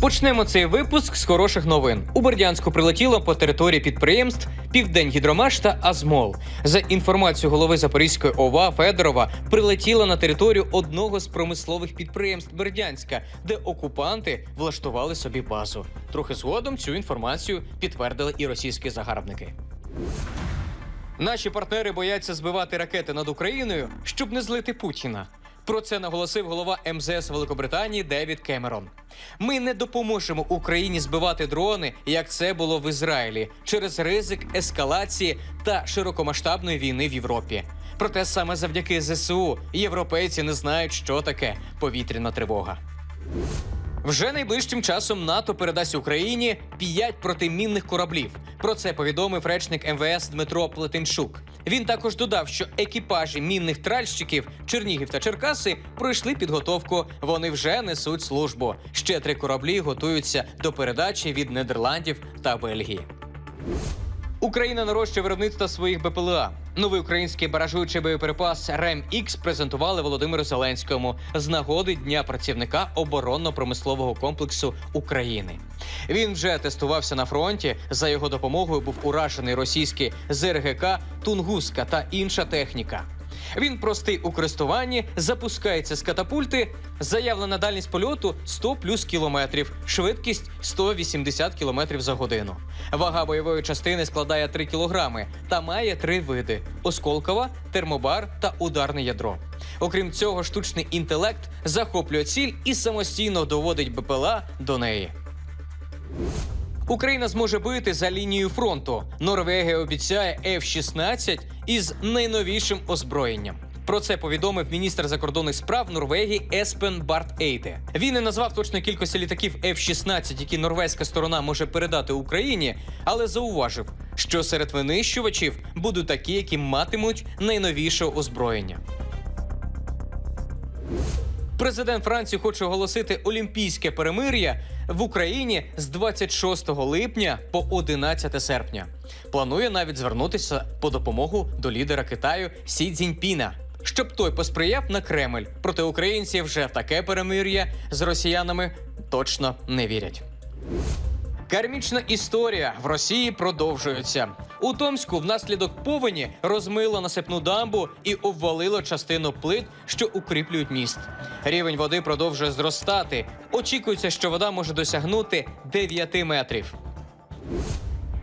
Почнемо цей випуск з хороших новин. У Бердянську прилетіло по території підприємств Південь Гідромаш та Азмол. За інформацією голови Запорізької ОВА Федорова, прилетіло на територію одного з промислових підприємств Бердянська, де окупанти влаштували собі базу. Трохи згодом цю інформацію підтвердили і російські загарбники. Наші партнери бояться збивати ракети над Україною, щоб не злити Путіна. Про це наголосив голова МЗС Великобританії Девід Кемерон. Ми не допоможемо Україні збивати дрони, як це було в Ізраїлі, через ризик ескалації та широкомасштабної війни в Європі. Проте саме завдяки ЗСУ європейці не знають, що таке повітряна тривога. Вже найближчим часом НАТО передасть Україні п'ять протимінних кораблів. Про це повідомив речник МВС Дмитро Плетенчук. Він також додав, що екіпажі мінних тральщиків Чернігів та Черкаси пройшли підготовку. Вони вже несуть службу. Ще три кораблі готуються до передачі від Нідерландів та Бельгії. Україна нарощує виробництво своїх БПЛА. Новий український баражуючий боєприпас РЕМ Ікс презентували Володимиру Зеленському з нагоди Дня працівника оборонно-промислового комплексу України. Він вже тестувався на фронті. За його допомогою був уражений російський ЗРГК, Тунгуска та інша техніка. Він простий у користуванні, запускається з катапульти. Заявлена дальність польоту 100 плюс кілометрів, швидкість 180 кілометрів за годину. Вага бойової частини складає 3 кілограми та має три види: осколкова, термобар та ударне ядро. Окрім цього, штучний інтелект захоплює ціль і самостійно доводить БПЛА до неї. Україна зможе бити за лінією фронту. Норвегія обіцяє F-16 із найновішим озброєнням. Про це повідомив міністр закордонних справ Норвегії Еспен Барт Ейте. Він не назвав точної кількості літаків F-16, які норвезька сторона може передати Україні, але зауважив, що серед винищувачів будуть такі, які матимуть найновіше озброєння. Президент Франції хоче оголосити олімпійське перемир'я в Україні з 26 липня по 11 серпня. Планує навіть звернутися по допомогу до лідера Китаю Сі Цзіньпіна, щоб той посприяв на Кремль. Проте українці вже в таке перемир'я з росіянами точно не вірять. Кармічна історія в Росії продовжується. У Томську внаслідок повені розмило насипну дамбу і обвалило частину плит, що укріплюють міст. Рівень води продовжує зростати. Очікується, що вода може досягнути 9 метрів.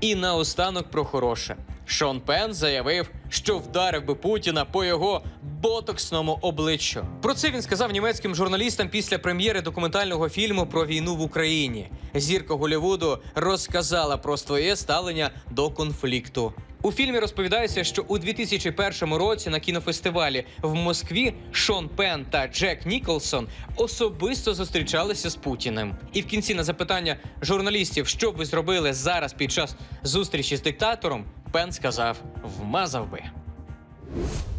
І наостанок про хороше. Шон Пен заявив, що вдарив би Путіна по його ботоксному обличчю. Про це він сказав німецьким журналістам після прем'єри документального фільму про війну в Україні. Зірка Голлівуду розказала про своє ставлення до конфлікту. У фільмі розповідається, що у 2001 році на кінофестивалі в Москві Шон Пен та Джек Ніколсон особисто зустрічалися з Путіним. І в кінці на запитання журналістів, що б ви зробили зараз під час зустрічі з диктатором, Пен сказав: вмазав би.